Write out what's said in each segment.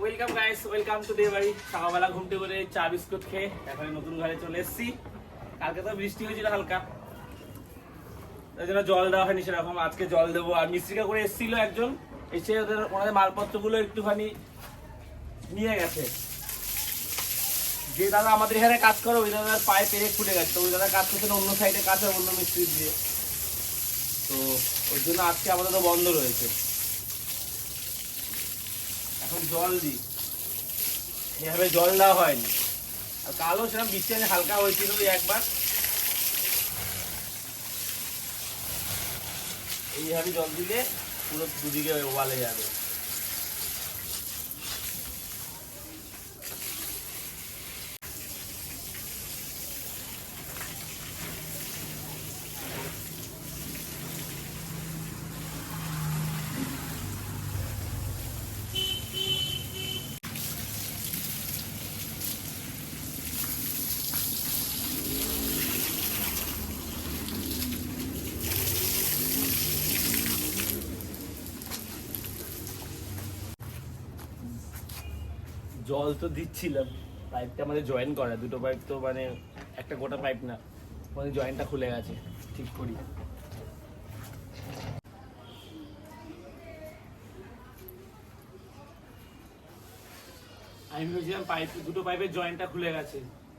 Welcome guys welcome to Dey বাড়ি। সকালবেলা ঘুমতে করে চা, বিস্কুট খেয়ে এখন নতুন ঘরে চলে এসেছি। কালকে তো বৃষ্টি হয়েছিল হালকা। তাই জন্য জল দেওয়া হয়নি সেরকম। আজকে জল দেবো। আর মিস্ত্রিকা করে এসেছিল একজন। এসে ওদের ওনাদের মালপত্রগুলো একটুখানি নিয়ে গেছে। যে দাদা আমাদের এখানে কাজ করে, ওই দাদার পায়ে পেরে ফুটে গেছে। তো ওই দাদা কাজ করছেন অন্য সাইডে কাজ হয়, অন্য মিস্ত্রি দিয়ে। তো ওই জন্য আজকে আমাদের বন্ধ রয়েছে। এখন জল দিই। এভাবে জল দেওয়া হয়নি। আর কালও সেরকম বৃষ্টি হালকা হয়েছিল ওই একবার। এইভাবে জল দিলে পুরো দুদিকে ওয়ালে যাবে। জল তো দিচ্ছিলাম। পাইপটা আমাদের জয়েন করা, দুটো পাইপ তো মানে একটা গোটা পাইপ না মানে জয়েন্টটা খুলে গেছে, ঠিক করি। আমি ভেবেছিলাম পাইপ দুটো পাইপের জয়েন্টটা খুলে গেছে,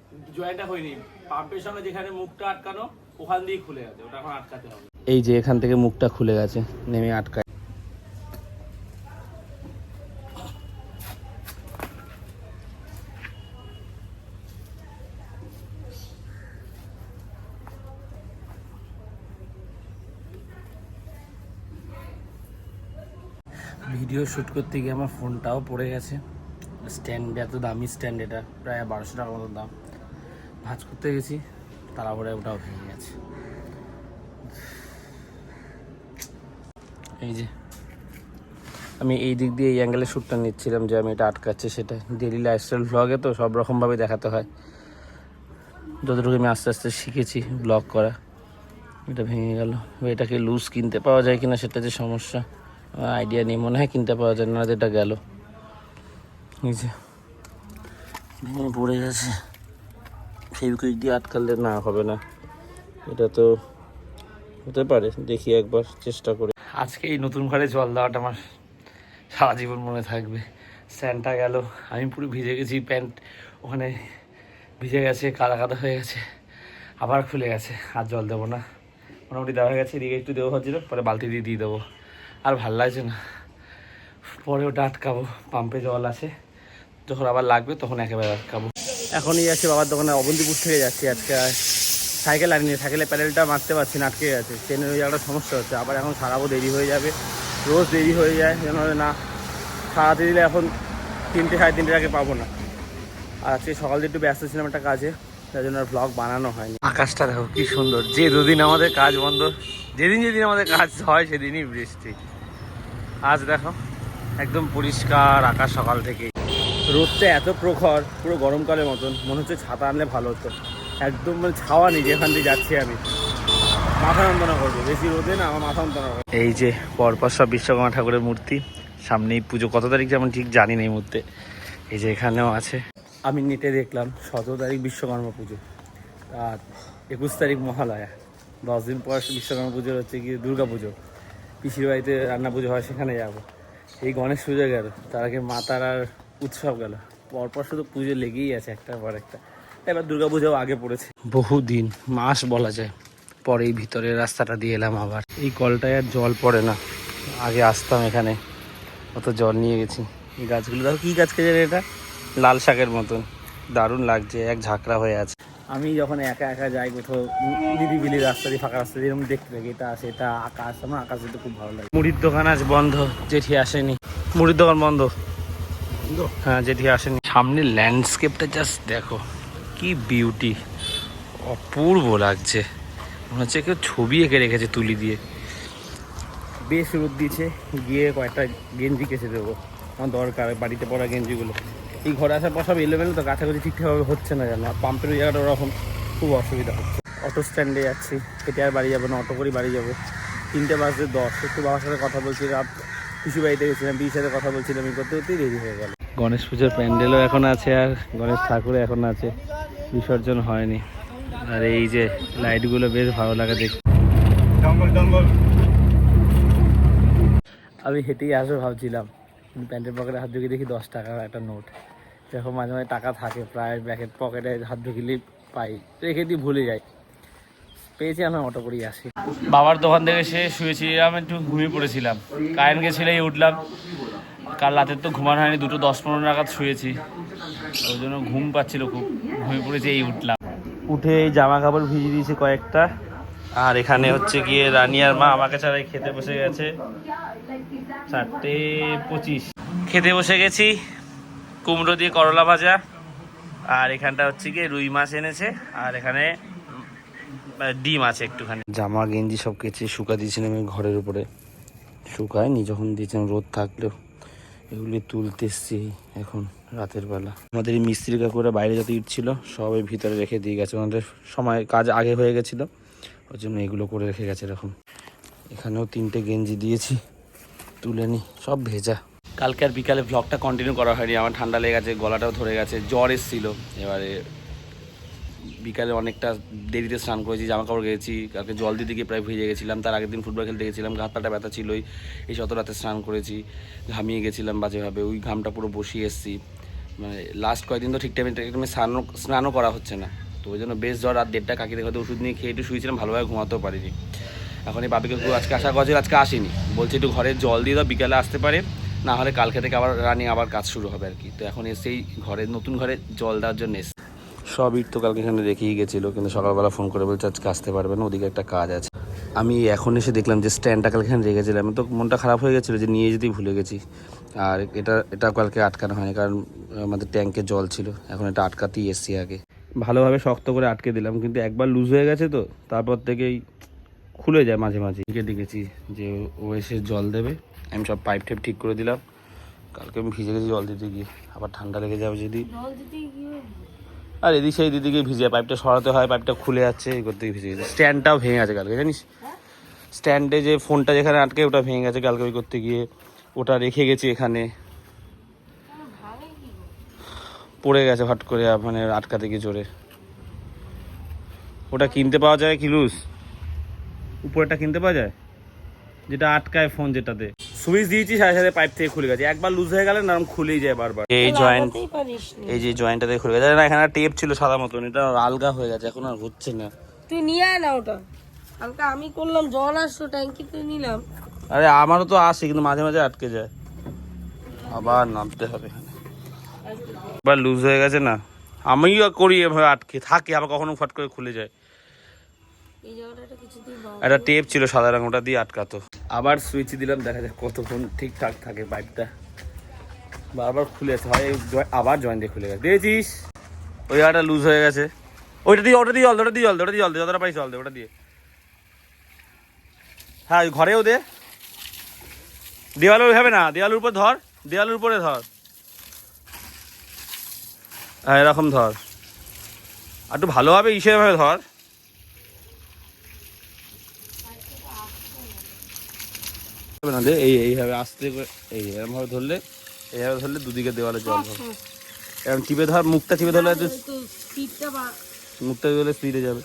কিন্তু জয়েন্টটা হয়নি। পাম্পের সঙ্গে যেখানে মুখটা আটকানো, ওখান দিয়েই খুলে গেছে, ওটা এখন আটকাতে হবে। এই যে এখান থেকে মুখটা খুলে গেছে, নেমে আটকায়। ভিডিও শ্যুট করতে গিয়ে আমার ফোনটাও পড়ে গেছে। স্ট্যান্ড এত দামি স্ট্যান্ড এটা, প্রায় বারোশো টাকার মতো দাম। ভাজ করতে গেছি তারপরে ওটাও ভেঙে গেছে। এই যে, আমি এই দিক দিয়ে এই অ্যাঙ্গেলে শ্যুটটা নিচ্ছিলাম যে আমি এটা আটকাচ্ছি সেটা। ডেলি লাইফস্টাইল ব্লগে তো সব রকমভাবে দেখাতে হয়। যতটুকু আমি আস্তে আস্তে শিখেছি ব্লগ করা, এটা ভেঙে গেল। এটাকে লুজ কিনতে পাওয়া যায় কিনা সেটা যে সমস্যা। আইডিয়া নেই। মনে হয় কিনতে পাওয়া যায়, না যেটা গেল। পড়ে গেছে। ফেভিকুইক দিয়ে আটকালে না, হবে না। এটা তো হতে পারে, দেখি একবার, চেষ্টা করে। আজকে এই নতুন ঘরে জল দেওয়াটা আমার সারা জীবন মনে থাকবে। স্যান্ডটা গেল, আমি পুরো ভিজে গেছি, প্যান্ট ওখানে ভিজে গেছে, কাদা কাদা হয়ে গেছে, আবার খুলে গেছে। আর জল দেবো না। মোটামুটি দেওয়া হয়ে গেছে, এদিকে একটু দেবো ভাবছিল, পরে বালতি দিয়ে দিয়ে দেবো। আর ভালো লাগছে না। পরে ওটা আটকাবো পাম্পে জল আছে। যখন আবার লাগবে তখন একেবারে আটকাবো এখনই আছে বাবার দোকানে অবন্তিপুর থেকে যাচ্ছি আজকে। আর সাইকেল আনিনি সাইকেলের প্যাডেলটা মারতে পারছি না আটকে গেছে। ট্রেনের ওই একটা সমস্যা হচ্ছে আবার এখন সারাবো দেরি হয়ে যাবে। রোজ দেরি হয়ে যায় যেন না। সারাতে দিলে এখন তিনটে সাড়ে তিনটে আগে পাবো না। আর আজকে সকাল দিয়ে একটু ব্যস্ত ছিলাম একটা কাজে তাই জন্য আর ব্লগ বানানো হয়নি। আকাশটা দেখো কি সুন্দর। যে দুদিন আমাদের কাজ বন্ধ যেদিন যেদিন আমাদের কাজ হয়, সেদিনই বৃষ্টি। আজ দেখো, একদম পরিষ্কার আকাশ সকাল থেকে। রোদটা এত প্রখর, পুরো গরমকালের মতন। মনে হচ্ছে ছাতা আনলে ভালো হতো। একদম মানে ছাওয়া নেই, যেখান দিয়ে যাচ্ছি আমি। মাথা যন্ত্রণা করব। বেশি রোদে না, আমার মাথা যন্ত্রণা করবে। এই যে, পরপর সব বিশ্বকর্মা ঠাকুরের মূর্তি। সামনেই পুজো। কত তারিখ যেমন ঠিক জানি না এই মুহূর্তে। এই যে, এখানেও আছে। আমি নেটে দেখলাম, সতেরো তারিখ বিশ্বকর্মা পুজো। আর একুশ তারিখ মহালয়া। দশ দিন পর বিশ্বকর্মা পুজোর হচ্ছে কি দুর্গা পুজো। পিসির বাড়িতে রান্না পুজো হয়, সেখানে যাব। এই গণেশ পুজো গেল, তার আগে মাতার আর উৎসব গেল। পরপর শুধু পুজো লেগেই আছে একটার পর একটা। এবার দুর্গা পুজোও আগে পড়েছে। বহুদিন, মাস বলা যায়। পরে এই ভিতরের রাস্তাটা দিয়ে এলাম আবার। এই কলটায় আর জল পড়ে না। আগে আসতাম এখানে, অত জল নিয়ে গেছি। এই গাছগুলো, দেখো কী গাছ খেয়ে এটা? লাল শাকের মতন। দারুণ লাগছে, এক ঝাঁকড়া হয়ে আছে। আমি যখন একা একা যাই কোথাও নিরিবিলি রাস্তা দিয়ে ফাঁকা রাস্তা দিয়ে দেখতে থাকি এটা আছে এটা আকাশ আমার আকাশ দেখতে খুব ভালো লাগে। মুড়ির দোকান আজ বন্ধ জেঠি আসেনি। মুড়ির দোকান বন্ধ? হ্যাঁ জেঠি আসেনি। সামনে ল্যান্ডস্কেপটা জাস্ট দেখো কি বিউটি অপূর্ব লাগছে। মনে হচ্ছে কেউ ছবি এঁকে রেখেছে তুলি দিয়ে। বেশ রোদ দিয়েছে গিয়ে কয়েকটা গেঞ্জি কেসে দেবো। আমার দরকার বাড়িতে পড়া গেঞ্জিগুলো। এই ঘরে আসার পর সব এলোমেলো তো কাছাকাছি ঠিকঠাকভাবে হচ্ছে না জানো আর পাম্পের ওই জায়গাটা ওরকম খুব অসুবিধা হচ্ছে। অটো স্ট্যান্ডে যাচ্ছি হেঁটে আর বাড়ি যাব না অটো করে বাড়ি যাব। তিনটে বাজতে দশ একটু বাবার সাথে কথা বলছি রাত পিসি বাড়িতে গেছিলাম পিসির সাথে কথা বলছিলাম এই করতে করতেই দেরি হয়ে গেল। গণেশ পুজোর প্যান্ডেলও এখন আছে আর গণেশ ঠাকুরও এখন আছে বিসর্জন হয়নি। আর এই যে লাইটগুলো বেশ ভালো লাগে দেখতে। আমি হেঁটেই আসব ভাবছিলাম। কিন্তু প্যান্টের পকেটে হাত ঢুকিয়ে দেখি দশ টাকার একটা নোট। যখন মাঝে মাঝে টাকা থাকে প্রায় ব্যাকেট পকেটে হাত ঢুকিলেই পাই। রেখে দিয়ে ভুলে যাই। পেয়েছি আমি অটো করেই আসি। বাবার দোকান থেকে এসে শুয়েছিলাম একটু ঘুমিয়ে পড়েছিলাম। কারেন্ট গেছিলেই উঠলাম। কাল রাতে তো ঘুমানো হয়নি দুটো দশ পনেরো নাগাদ শুয়েছি। ওই জন্য ঘুম পাচ্ছিল খুব। ঘুমিয়ে পড়েছি এই উঠলাম। উঠে এই জামা কাপড় ভিজিয়ে দিয়েছি কয়েকটা। আর এখানে হচ্ছে গিয়ে রানী আর মা আমাকে ছাড়াই খেতে বসে গেছে। চারটে পঁচিশ। খেতে বসে গেছি, কুমড়ো দিয়ে করলা ভাজা। আর এখানটা হচ্ছে গিয়ে রুই মাছ এনেছে, আর এখানে ডিম আছে একটুখানি। জামা, গেঞ্জি সব কেচে শুকা দিয়েছিলাম আমি ঘরের উপরে। শুকায় শুকায়নি, যখন দিয়েছিলাম রোদ থাকলেও এগুলি তুলতে এসছি এখন রাতের বেলা। আমাদের এই মিস্ত্রি কাকুরা বাইরে যত ইট ছিল সবাই ভিতরে রেখে দিয়ে গেছে। ওনাদের সময়, কাজ আগে হয়ে গেছিল। ওই জন্য এগুলো করে রেখে গেছে এরকম এখানেও তিনটে গেঞ্জি দিয়েছি। তুলে নি, সব ভেজা। কালকে আর বিকালে ব্লগটা কন্টিনিউ করা হয়নি, আমার ঠান্ডা লেগে গেছে, গলাটাও ধরে গেছে, জ্বর এসেছিল। এবারে বিকালে অনেকটা দেরিতে স্নান করেছি জামা কাপড় গেছি কালকে জল দিতে গিয়ে প্রায় ভিজে গেছিলাম, তার আগের দিন ফুটবল খেলতে গেছিলাম ঘাত পাটা ব্যথা ছিলই, এই শত রাতে স্নান করেছি, ঘামিয়ে গেছিলাম বাজেভাবে, ওই ঘামটা পুরো বসিয়ে এসেছি। মানে লাস্ট কয়েকদিন তো ঠিক টাইমে টাইমে স্নানও স্নানও করা হচ্ছে না। তো ওই জন্য বেশ জ্বর আর দেড়টা কাকিদের হয়তো ওষুধ নিয়ে খেয়ে একটু শুয়েছিলাম, ভালোভাবে ঘুমাতেও পারিনি। এখন এই বাবিকে আজকে আশা করছিল আজকে আসেনি। বলছে একটু ঘরে জল দিয়ে দাও, বিকালে আসতে পারে, না হলে কালকে থেকে আবার রানি আবার কাজ শুরু হবে আর কি। তো এখন এসেই ঘরে, নতুন ঘরে জল দেওয়ার জন্য এসে সব ইট তো কালকে এখানে রেখেই গেছিল, কিন্তু সকালবেলা ফোন করে বলছে, আজকে আসতে পারবে না, ওদিকে একটা কাজ আছে। আমি এখন এসে দেখলাম যে স্ট্যান্ডটা কালকে এখানে রেখেছিলাম, তো মনটা খারাপ হয়ে গেছিল যে নিয়ে যেতেই ভুলে গেছি। আর এটা এটা কালকে আটকানো হয়নি, কারণ আমাদের ট্যাঙ্কে জল ছিল, এখন এটা আটকাতেই এসছি আগে। ভালোভাবে শক্ত করে আটকে দিলাম। কিন্তু একবার লুজ হয়ে গেছে তো তারপর থেকেই খুলে যায় মাঝে মাঝে। দিকে দেখেছি যে ও এসে জল দেবে। আমি সব পাইপ টেপ ঠিক করে দিলাম। কালকে আমি ভিজে গেছি জল দিতে গিয়ে। আবার ঠান্ডা লেগে যাবে যদি। আর এদিক সেই দিদিকে ভিজে পাইপটা সরাতে হয় পাইপটা খুলে যাচ্ছে এই করতে গিয়ে ভিজে গেছে। স্ট্যান্ডটাও ভেঙে গেছে কালকে জানিস? স্ট্যান্ডে যে ফোনটা যেখানে আটকে ওটা ভেঙে গেছে কালকে ওই করতে গিয়ে। ওটা রেখে গেছি এখানে। পড়ে গেছে হট করে মানে আটকাতে গিয়ে জোরে। ওটা কিনতে পাওয়া যায় কি লুজ? উপরেটা কিনতে পাওয়া যায়? যেটা আটকায় ফোন যেটাতে। সুইচ দিয়েছি সাথে সাথে পাইপ থেকে খুলে গেছে। একবার লুজ হয়ে গেলে নরম খুলেই যায় বারবার। এই জয়েন্ট এই যে জয়েন্টটা দিয়ে খুলে গেছে। না এখানে টেপ ছিল সাদা মতন। এটা আলগা হয়ে গেছে এখন আর হচ্ছে না। তুই নিয়ে আয় না ওটা। কালকে আমি করলাম জল আসলো ট্যাঙ্কিতে নিলাম। আরে আমারও তো আসে কিন্তু মাঝে মাঝে আটকে যায়। আবার নামতে হবে। এখানে এবার লুজ হয়ে গেছে না। আমিও করি এভাবে আটকে থাকে আবার কখনো ফট করে খুলে যায়। একটা টেপ ছিল সাদা রঙ ওটা দিয়ে আটকাতো। আবার সুইচ দিলাম দেখা যাক কতক্ষণ ঠিকঠাক থাকে পাইপটা বারবার খুলে হয় আবার জয়েন্ট দিয়ে খুলে গেছে। দেখেছিস? ওই জায়গাটা লুজ হয়ে গেছে। ওইটা দিয়ে ওটা দিয়ে জল ওটা দিয়ে জল ওটা দিয়ে জল দে যতটা পাইস জল দে ওটা দিয়ে। হ্যাঁ ঘরেও দে। দেওয়ালের ওইভাবে না দেওয়ালের উপর ধর দেওয়ালের উপরে ধর। হ্যাঁ এরকম ধর। আর একটু ভালোভাবে ইসেভাবে ধর। হবে না দে এই এইভাবে আস্তে করে এই এরকম ভাবে ধরলে এইভাবে ধরলে দুদিকে দেওয়ালে জল হবে। এরকম টিপে ধর মুখটা টিপে ধরলে মুখটা ধরলে স্পিডে যাবে।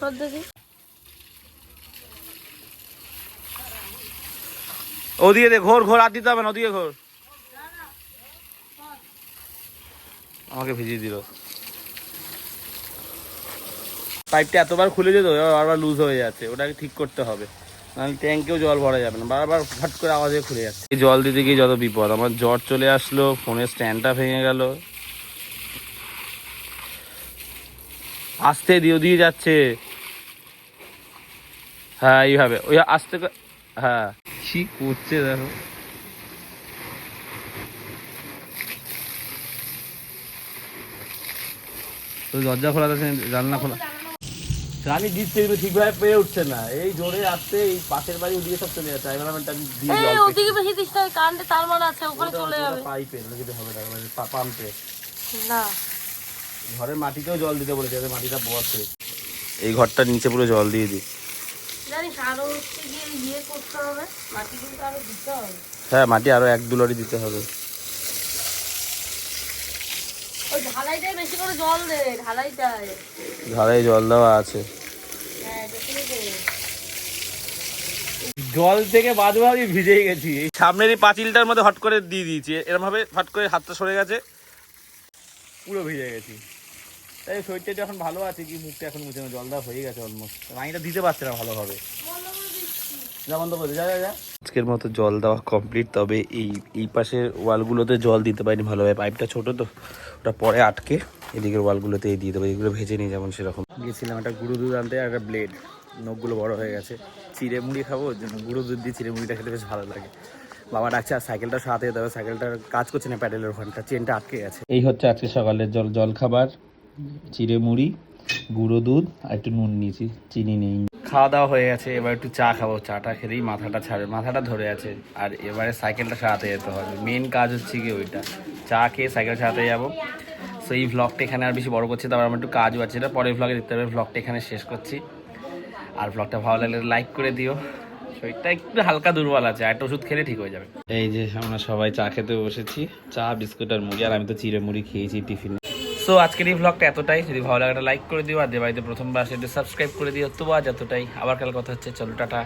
ওদিকে দে ঘোর ঘোর আর দিতে হবে না ওদিকে ঘোর। আমাকে ভিজিয়ে দিল। পাইপটা এতবার খুলে যেত বারবার লুজ হয়ে যাচ্ছে। ওটাকে ঠিক করতে হবে। নাহলে ট্যাঙ্কেও জল ভরা যাবে না। বারবার ফাট করে আওয়াজে খুলে যাচ্ছে। এই জল দিতে গিয়ে যত বিপদ। আমার জ্বর চলে আসলো, ফোনের স্ট্যান্ডটা ভেঙে গেল। আস্তে দিয়ে দিয়ে যাচ্ছে। হ্যাঁ এইভাবে। ওই আস্তে হ্যাঁ। কি করছে দেখো। দরজা খোলা আছে, জানলা খোলা। রানী দিচ্ছে কিন্তু ঠিকভাবে পেয়ে উঠছে না। এই জোরে আসতে এই পাশের বাড়ি ওদিকে সব চলে যাচ্ছে। আমি দিয়ে এই ওদিকে বেশি দিস না কারেন্টে তার মারা আছে ওখানে চলে যাবে। পাইপে দিতে হবে না মানে পাম্পে। না। ঘরের মাটিতেও জল দিতে বলেছে যাতে মাটিটা বসে। এই ঘরটা নিচে পুরো জল দিয়ে দিই। জানিস আরও হচ্ছে গিয়ে ইয়ে করতে হবে মাটি কিন্তু আরও দিতে হবে। হ্যাঁ মাটি আরও এক দু লরি দিতে হবে। ঢালাইটায় বেশি করে জল দে ঢালাইটায় ধারে জল দেওয়া আছে। হ্যাঁ জল থেকে বাদ আমি ভিজেই গেছি। এই সামনের এই পাঁচিলটার মধ্যে হট করে দিয়ে দিয়েছি। এরকম ভাবে হট করে হাতটা সরে গেছে। পুরো ভিজে গেছি। তাই শরীরটা এখন ভালো আছে কি মুখটা এখন মুছে না, জল দেওয়া হয়ে গেছে অলমোস্ট পানিটা দিতে পারছে না ভালোভাবে। যা বন্ধ করে দে, যা যা যা। আজকের মতো জল দেওয়া কমপ্লিট তবে এই এই পাশের ওয়ালগুলোতে জল দিতে পারিনি ভালোভাবে। পাইপটা ছোট তো। ওটা পরে আটকে এদিকের ওয়ালগুলোতে এই দিয়ে দেবো এগুলো ভেজে নিই যেমন সেরকম। গিয়েছিলাম একটা গুঁড়ো দুধ আনতে আর একটা ব্লেড নখগুলো বড় হয়ে গেছে। চিড়ে মুড়ি খাব ওর জন্য গুঁড়ো দুধ দিয়ে চিড়ে মুড়িটা খেতে বেশ ভালো লাগে। বাবা ডাকছে আর সাইকেলটা সাথে যেতে হবে সাইকেলটার কাজ করছে না প্যাডেলের ওখানটা চেনটা আটকে গেছে। এই হচ্ছে আজকে সকালের জল জল খাবার চিড়ে মুড়ি গুঁড়ো দুধ আর একটু নুন নিয়েছি চিনি নেই। খাওয়া দাওয়া হয়ে গেছে, এবার একটু চা খাব। চাটা খেলেই মাথাটা ছাড়বে, মাথাটা ধরে আছে। আর এবারে সাইকেলটা সারাতে যেতে হবে। মেন কাজ হচ্ছে কি ওইটা। চা খেয়ে সাইকেল সারাতে যাব। সো এই ভ্লগটা এখানে আর বেশি বড় করছি তারপর আমার একটু কাজও আছে। এটা পরের ভ্লগে দেখতে হবে ভ্লগটা এখানে শেষ করছি। আর ভ্লগটা ভালো লাগলে লাইক করে দিও। শরীরটা একটু হালকা দুর্বল আছে, একটা ওষুধ খেলে ঠিক হয়ে যাবে। এই যে আমরা সবাই চা খেতে বসেছি। চা, বিস্কুট আর মুড়ি। আর আমি তো চিড়ে মুড়ি খেয়েছি টিফিনে। সো আজকের এই ভ্লগটা এতটাই। যদি ভালো লাগে লাইক করে দিও। আর বাড়িতে প্রথমবার সেটা সাবস্ক্রাইব করে দিও। তো আজ এতটাই। আবার কাল কথা হচ্ছে। চলো, টাটা।